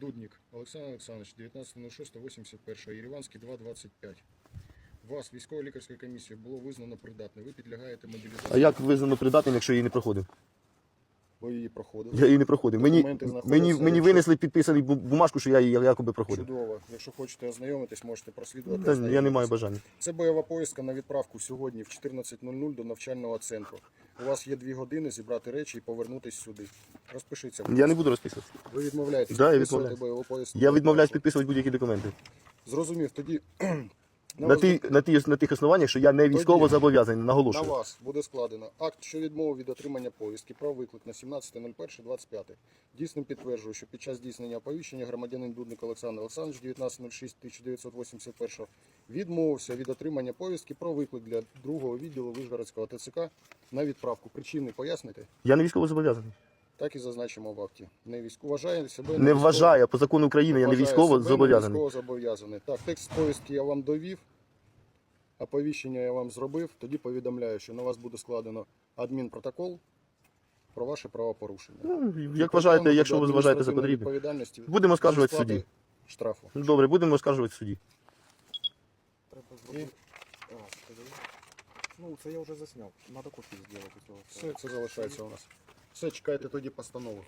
Дудник Олександр Олександрович, 19.06.81, Єреванський 2.25. Вас військово-лікарською комісією було визнано придатним. Ви підлягаєте мобілізації. А як визнано придатним, якщо її не проходив? Ви її проходили. Я її не проходив. Мені, Документи знаходяться, мені, мені якщо- винесли підписаний бу- бумажку, що я її якоби проходив. Чудово. Якщо хочете ознайомитись, можете прослідувати. Та, я не маю ознайомитись. бажання. Це бойова поїздка на відправку сьогодні в 14.00 до навчального центру. У вас є дві години зібрати речі і повернутись сюди. Розпишіться. Я не буду розписуватися. Ви відмовляєтесь Да, я підписувати бойову поясню. Я відмовляюсь підписувати будь-які документи. Зрозумів, тоді на, На, вас, ті, на, ті, на тих основаннях, що я не військово зобов'язаний, на наголошую. вас буде складено акт, що відмови від отримання повістки про виклик на 17.01.25. Дійсним підтверджую, що під час здійснення оповіщення громадянин Дудник Олександр Олександрович 19.06.1981 відмовився від отримання повістки про виклик для другого відділу Вишгородського ТЦК на відправку. Причини поясните? Я не військово зобов'язаний. Так і зазначимо в акті. Не військо вважає себе Не вважаю, по закону України я не військово зобов'язаний. військово зобов'язаний. Так, текст повістки я вам довів, оповіщення я вам зробив. Тоді повідомляю, що на вас буде складено адмінпротокол про ваше правопорушення. Ну, як вважаєте, якщо ви вважаєте за потрібне. відповідальності Будемо оскаржувати в суді. штрафу. Добре, будемо оскаржувати в суді. Треба зробити. А? Ну, це я вже засняв. Надо копію зробити цього. Все це залишається у нас. Все, чекайте тоді постанову.